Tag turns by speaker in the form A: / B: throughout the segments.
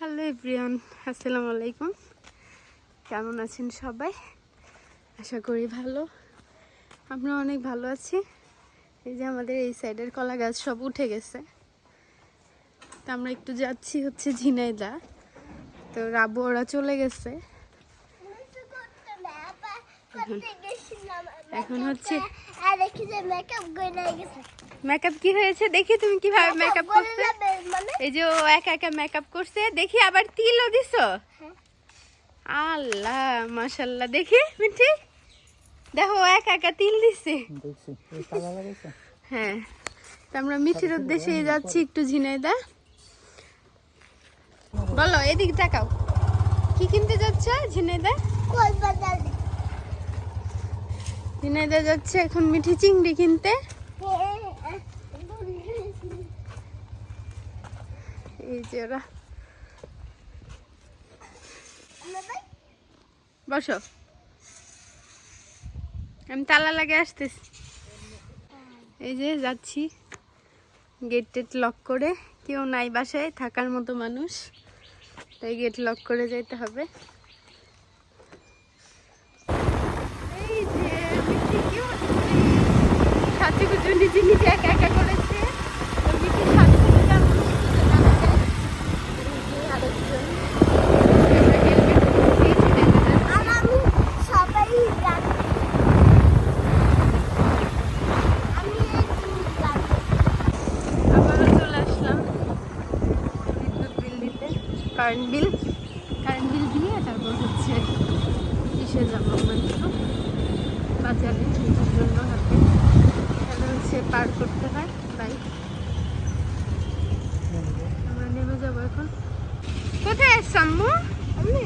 A: Hello everyone আসসালামু আলাইকুম। কেমন আছেন সবাই? আশা করি ভালো। আমরা অনেক ভালো আছি। এই যে আমাদের এই সাইডের কলা গাছ সব উঠে গেছে। তা আমরা একটু যাচ্ছি হচ্ছে ঝিনাইদা। তো রাবু ওরা চলে গেছে। এখন হচ্ছে
B: মেকআপ
A: কি হয়েছে? দেখি তুমি কীভাবে মেকআপ
B: মানে
A: এই যে ও একা একা মেকআপ করছে দেখি আবার তিলও দিছো?
B: হ্যাঁ।
A: আল্লাহ মাশাল্লাহ দেখি মিঠি। দেখো ও একা একা তিল দিছে। হ্যাঁ তো আমরা মিঠির উদ্দেশ্যে যাচ্ছি একটু ঝিনাইদা। বলো এদিক তাকাও। কি কিনতে যাচ্ছ ঝিনাইদা? ঝিনাইদা যাচ্ছে এখন মিঠি চিংড়ি কিনতে। এই যে ওরা। বসো। আমি তালা লাগে আসতেছি। এই যে যাচ্ছি। গেট টেট লক করে। কেউ নাই বাসায় থাকার মতো মানুষ। তাই গেট লক করে যাইতে হবে। এই যে নিজে একা একা করেছে তো মিঠি সাজুগুজু কেমন হচ্ছে জানা যায়? এই যে আরেকজন। আমরা helmet পরেই চলে যাচ্ছি।
B: আর আমি সবাই গান আমি এই গান
A: আবারও চলে আসলাম বিদ্যুৎ বিল দিতে কারেন্ট বিল কারেন্ট বিল দিয়ে তারপর হচ্ছে কিসে যাব আমরা একটু বাজারে নিজের জন্য হাতে এখানে হচ্ছে পার করতে হয় বাইক আমরা নেমে যাব এখন কোথায় আসছো আম্মু
B: আমি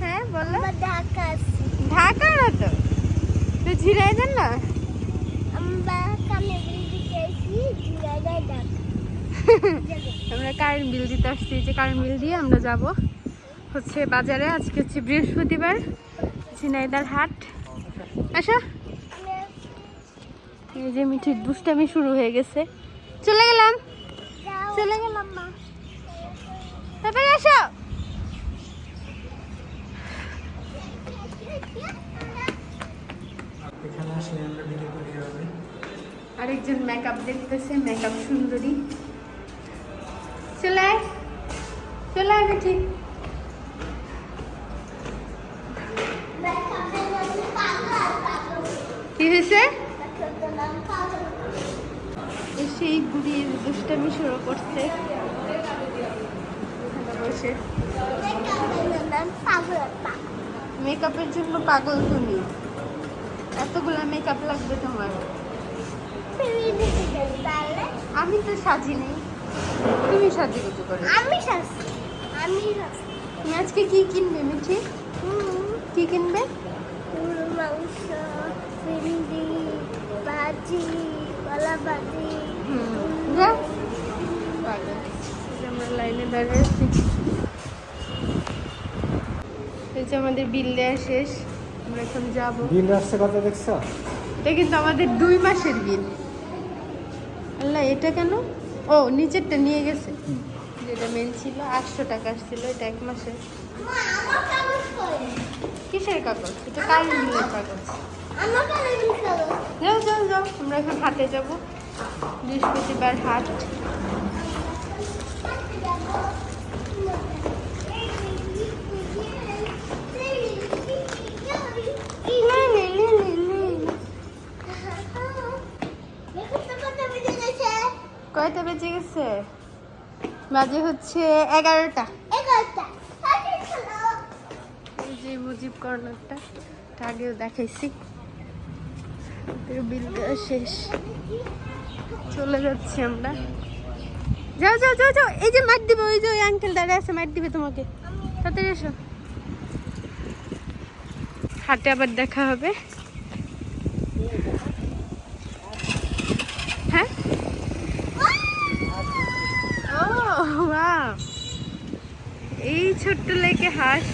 A: হ্যাঁ বলো
B: আমার ঢাকা আছি
A: ঢাকা না তো তো ঝিরাই দেন না
B: আমরা কানে বিল দিয়েছি জিরাইদাই ঢাকা
A: আমরা কারেন্ট বিল দিতে আসছি যে কারেন্ট বিল দিয়ে আমরা যাব হচ্ছে বাজারে। আজকে হচ্ছে বৃহস্পতিবার ঝিনাইদার হাট। আসো। এই যে মিঠির দুষ্টামি শুরু হয়ে গেছে। চলে গেলাম। চলে গেলাম মা। তারপরে আসো। আরেকজন মেকআপ দেখতেছে মেকআপ সুন্দরী। চলে আয় মিঠি কি হয়েছে? সেই বুড়ির দুষ্টামি শুরু করছে। বসে মেকআপের জন্য পাগল তুমি। এতগুলা মেকআপ লাগবে তোমার। আমি তো সাজি নেই তুমি সাজি গুজু করে?
B: আমি শাস্তি আমি
A: তুমি আজকে কি কিনবে মিঠি? কি কিনবে?
B: মাংস ভিন্ডি ভাজি কলা ভাজি
A: আমরা লাইনে দাঁড়িয়ে আছি। এই যে আমাদের বিল দেওয়া শেষ আমরা এখন যাব।
C: বিল আসছে কত দেখছ?
A: এটা কিন্তু আমাদের দুই মাসের বিল। আল্লাহ এটা কেন? ও নিচেরটা নিয়ে গেছে। যেটা মেন ছিল আটশো টাকা ছিল এটা এক
B: কাগজ
A: কিসের কাগজ? এটা কারেন্ট বিলের কাগজ? যাও যাও যাও আমরা এখন হাটে যাব। বৃহস্পতিবার হাট। কয়টা বেজে গেছে? বাজে হচ্ছে এগারোটা। এই যে মুজিব কর্নারটা আগেও দেখাইছি। বিল শেষ। চলে যাচ্ছি আমরা। যাও যাও যাও যাও। এই যে মার দিবে ওই যে ওই আঙ্কেল দাঁড়িয়ে আছে মার দিবে তোমাকে। তাড়াতাড়ি এসো। হাটে আবার দেখা হবে হ্যাঁ ও ওয়াও এই ছোট্ট লেকে হাঁস।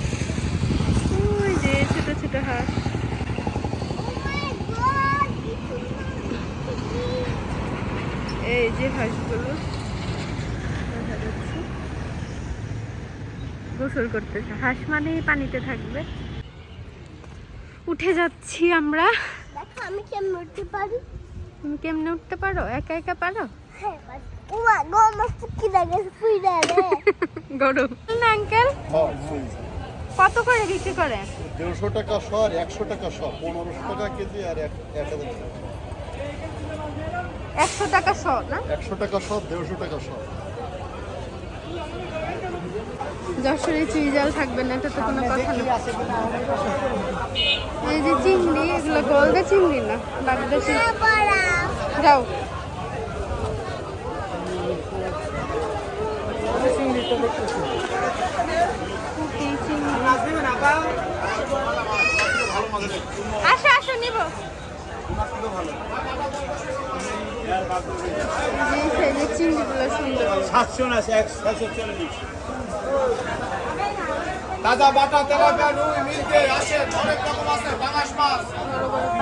A: ওই যে ছোট ছোট হাঁস। এই যে হাঁসগুলো। দেখা যাচ্ছে। গোসল করতেছে। হাঁস মানেই পানিতে থাকবে। উঠে যাচ্ছি আমরা।
B: দেখো আমি কেমন উঠতে পারি?
A: তুমি কেমনে উঠতে পারো? একা একা পারো?
B: হ্যাঁ পারি। উমা গো আমার ফুকি লাগে ফুইরা রে
A: গরম না আঙ্কেল কত করে বিক্রি করে
D: দেড়শো টাকা একশো টাকা পনেরোশো টাকা কেজি আর এক হাজার।
A: একশো টাকা শ না?
D: একশো টাকা দেড়শো টাকা
A: যশোরে থাকবে না এটা তো কোনো কথা না এই যে চিংড়ি এগুলো গলদা চিংড়ি না? বাগদা চিংড়ি? যাও পুঁটি, চিংড়ি। আসো আসো নিব।
E: তাজা বাটা তেলাপিয়া রুই মিলকে আসে অনেক রকম আছে বাঙাশ মাছ।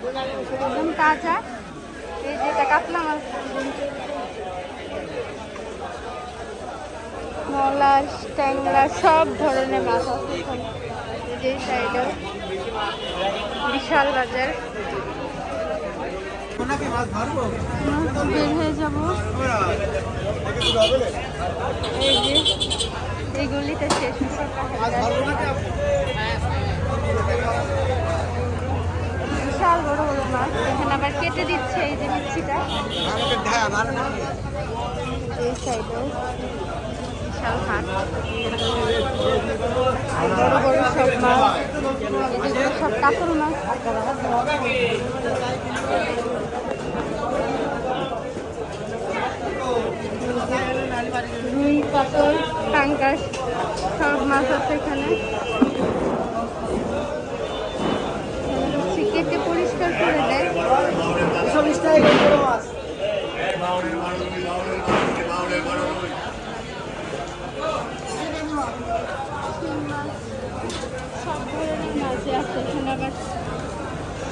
A: একদম তাজা এই যেটা কাতলা মাছ। মলাশ ট্যাংরা, সব ধরনের মাছ আছে যে সাইডে বিশাল বাজার। বের হয়ে যাব। এই যে এই এখানে আবার কেটে দিচ্ছে এই যে মিষ্টিটা। এই সাইডে বিশাল হাট। বড় বড় সব মাছ এই যেগুলো সব কাতল মাছ রুই কাতল টাঙ্গাস সব মাছ আছে এখানে হচ্ছে কেটে পরিষ্কার করে দেয় সব ধরনের মাছই আছে এখানে আবার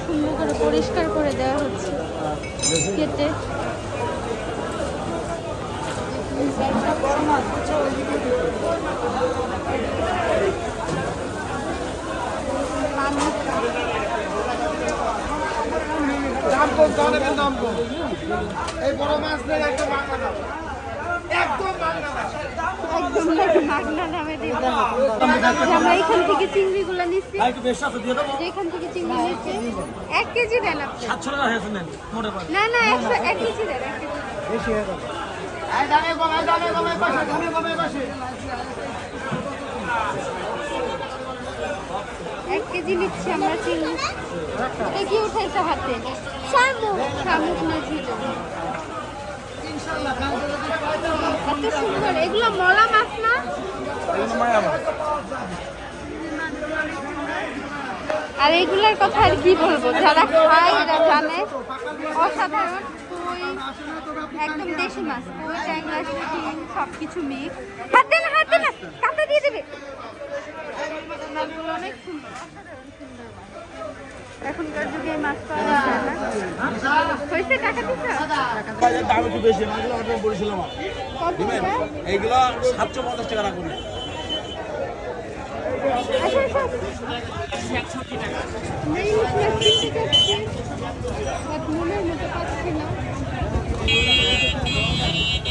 A: সুন্দর করে পরিষ্কার করে দেওয়া হচ্ছে কেটে মানুষ
E: জানেন দাম এই বড় মাছ নেই একদম বাংলা দাম একদম
A: আমরা এখান থেকে চিংড়িগুলো নিচ্ছি। যে এখান থেকে চিংড়ি নিচ্ছি। এক কেজি দেন আপনি। না না একশো এক কেজি দেন এক এক নিচ্ছি আমরা চিংড়ি। এটা কি উঠাইছে হাতে? সুন্দর। এগুলো মলা মাছ না? আর এইগুলোর কথা আর কি বলব? যারা খায়, এরা জানে। অসাধারণ কই একদম দেশি মাছ। কই ট্যাংরা শুটি সব কিছু মিক্স। হাতে না হাতে না। দিয়ে দেবে। অনেক সুন্দর অসাধারণ। এখনকার যুগে এই মাছ পাওয়া যায় না। হয়েছে টাকা দিচ্ছ
F: বাজার দাম একটু বেশি মাছগুলো অর্ডার করেছিলাম
A: কত
F: এইগুলো সাতশো পঞ্চাশ টাকা রাখুন।
A: আচ্ছা, আচ্ছা, আচ্ছা। মনের মতো পাচ্ছি না।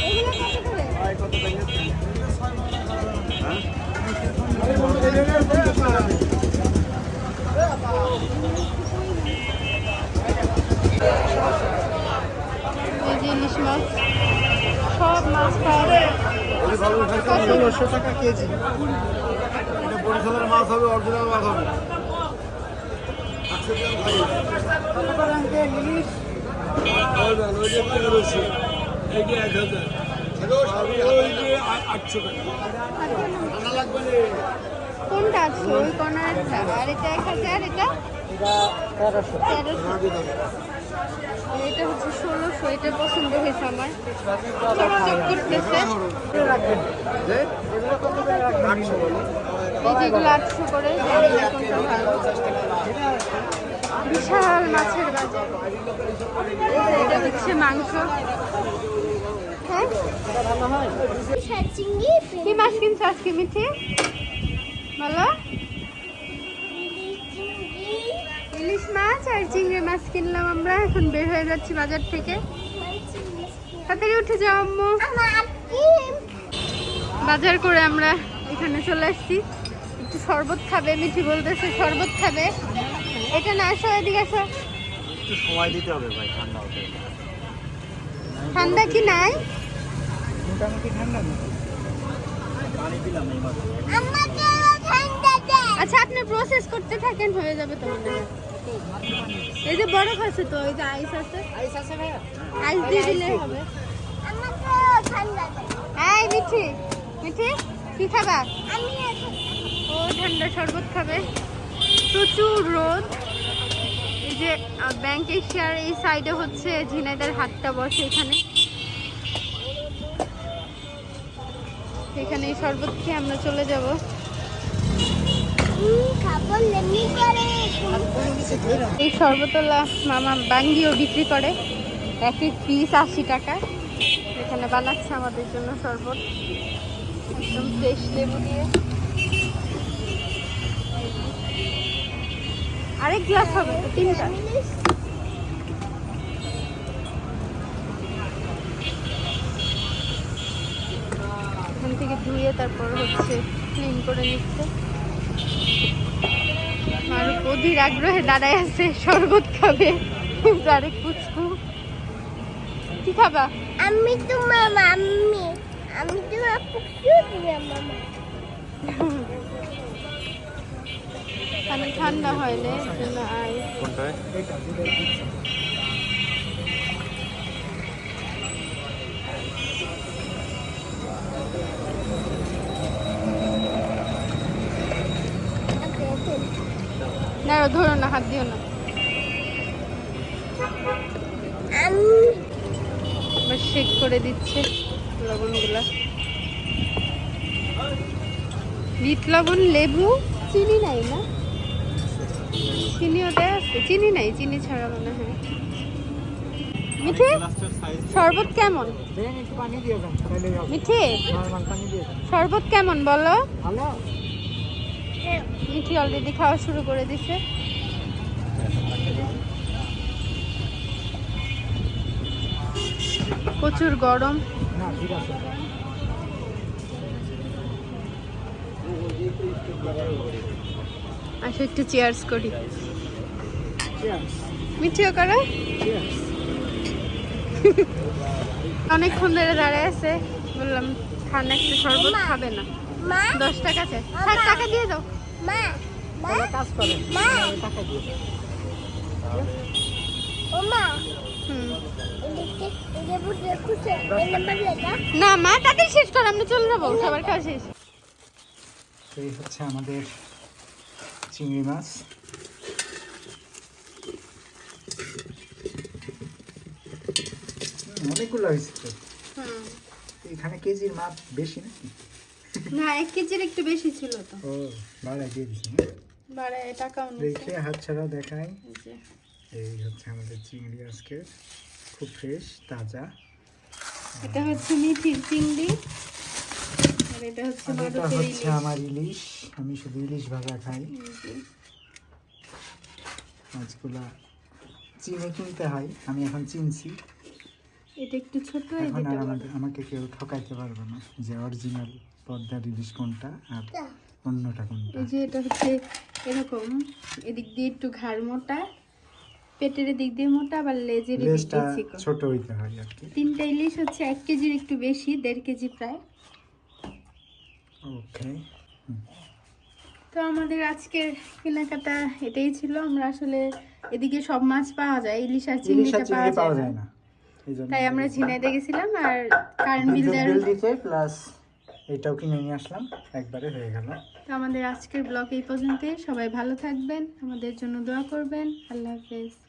A: এগুলো কত করে? এই যে ইলিশ মাছ সব মাছ পাওয়া যায়
C: ষোলোশো টাকা কেজি
E: বরিশালের মাছ হবে অরিজিনাল মাছ হবে
A: কোনটা আটশো ওই কর্নারটা আর এটা এক হাজার, এটা তেরোশো। এটা হচ্ছে ষোলোশো এটা পছন্দ হয়েছে আমার। যেগুলো আটশো করে বিশাল মাছের বাজার। এটা হচ্ছে মাংস। হ্যাঁ? কি মাছ কিনছো আজকে মিঠি? বলো। ইলিশ মাছ আর চিংড়ি মাছ কিনলাম আমরা। এখন বের হয়ে যাচ্ছি বাজার থেকে। তাড়াতাড়ি উঠে যাও আম্মু? বাজার করে আমরা এখানে চলে আসছি। একটু শরবত খাবে মিঠি বলতেছে শরবত খাবে। এটা না আসো এদিকে আসো
F: একটু সময় দিতে হবে ভাই ঠান্ডা হতে
A: ঠান্ডা কি নাই?
C: মোটামুটি ঠান্ডা না?
F: পানি দিলাম এই মাত্র
A: আচ্ছা আপনি প্রসেস করতে থাকেন হয়ে যাবে তোমাদের। এই যে বরফ আছে তো এই যে আইস আছে। আইস আছে ভাইয়া? আইস দিয়ে দিলে হবে।
B: আমাকে ঠান্ডা দে
A: এই মিঠি মিঠি কি খাবা?
B: আমি
A: ও ঠান্ডা শরবত খাবে। প্রচুর রোদ। এই যে ব্যাংক এশিয়ার এই সাইডে হচ্ছে ঝিনাইদার হাটটা বসে এখানে। এখানে এই শরবত খেয়ে আমরা চলে যাব। এই শরবতলা মামা বাঙ্গিও বিক্রি করে। এক এক পিস আশি টাকা। এখানে বানাচ্ছে আমাদের জন্য শরবত। একদম ফ্রেশ লেবু দিয়ে। আরেক গ্লাস হবে তিনটা। এখান থেকে ধুয়ে তারপর হচ্ছে ক্লিন করে নিচ্ছে। আর অধীর আগ্রহে দাঁড়ায় আছে শরবত খাবে। আরেক পুচকু। কি খাবা?
B: আমি তো মামা আমি আমি তো মামা
A: পানি ঠান্ডা হয় না আই
F: কোনটায়
A: ধরো না হাত দিও না। শেক করে দিচ্ছে লবণগুলা। বিট লবণ লেবু চিনি নাই না? চিনি ওটা আছে। চিনি নাই চিনি ছাড়া মনে হয়। মিঠি শরবত কেমন? মিঠি শরবত কেমন বলো?
C: ভালো?
A: মিঠি অলরেডি খাওয়া শুরু করে দিছে। প্রচুর গরম।
C: না
A: আসো একটু চেয়ার্স করি. মিঠিও করো। অনেকক্ষণ ধরে দাঁড়ায় আছে। বললাম খান একটা শরবত খাবে না। দশ টাকা চাই ষাট টাকা দিয়ে দাও।
B: মা মা
C: কাজ করেন
B: মা।
C: টাকা দিয়ে
B: ও মা
A: না মা তাদের শেষ কর আমরা চলে যাব সবার খাওয়া শেষ।
C: এই হচ্ছে আমাদের চিংড়ি মাছ। অনেকগুলো হয়েছে এখানে কেজির মাপ বেশি নাকি?
A: না এক কেজির একটু বেশি ছিল তো।
C: ও বাড়াই দিয়ে দিচ্ছি
A: বাড়ে টাকাও নিচ্ছে
C: দেখে হাত ছাড়া দেখাই।
A: এই
C: হচ্ছে আমাদের চিংড়ি আজকে খুব ফ্রেশ তাজা।
A: এটা হচ্ছে মিঠির চিংড়ি। আর এটা হচ্ছে
C: আমার ইলিশ। আমি শুধু ইলিশ ভাজা খাই। মাছগুলা চিনে কিনতে হয়। আমি এখন চিনছি।
A: এটা একটু ছোট
C: এখন আর আমাকে কেউ ঠকাইতে পারবে না। যে অরিজিনাল পদ্মার ইলিশ কোনটা আর অন্যটা কোনটা?
A: এই যে এটা হচ্ছে এরকম এদিক দিয়ে একটু ঘাড় মোটা পেটের দিক দিয়ে মোটা আবার লেজের দিক দিয়ে
C: ছোট হইতে হয় আর কি।
A: তিনটা ইলিশ হচ্ছে এক কেজির একটু বেশি দেড় কেজি প্রায়।
C: ওকে।
A: তো আমাদের আজকের কেনাকাটা এটাই ছিল। আমরা আসলে এদিকে সব মাছ পাওয়া যায় ইলিশ আর চিংড়িটা
C: চিংড়ি
A: পাওয়া যায় না। তাই আমরা ঝিনাইতে গেছিলাম আর কারেন্ট বিল দেওয়ার
C: প্লাস এইটাও কিনে নিয়ে আসলাম, একবারে হয়ে গেল।
A: তো আমাদের আজকের ব্লগ এই পর্যন্তই। সবাই ভালো থাকবেন, আমাদের জন্য দোয়া করবেন। আল্লাহ হাফেজ।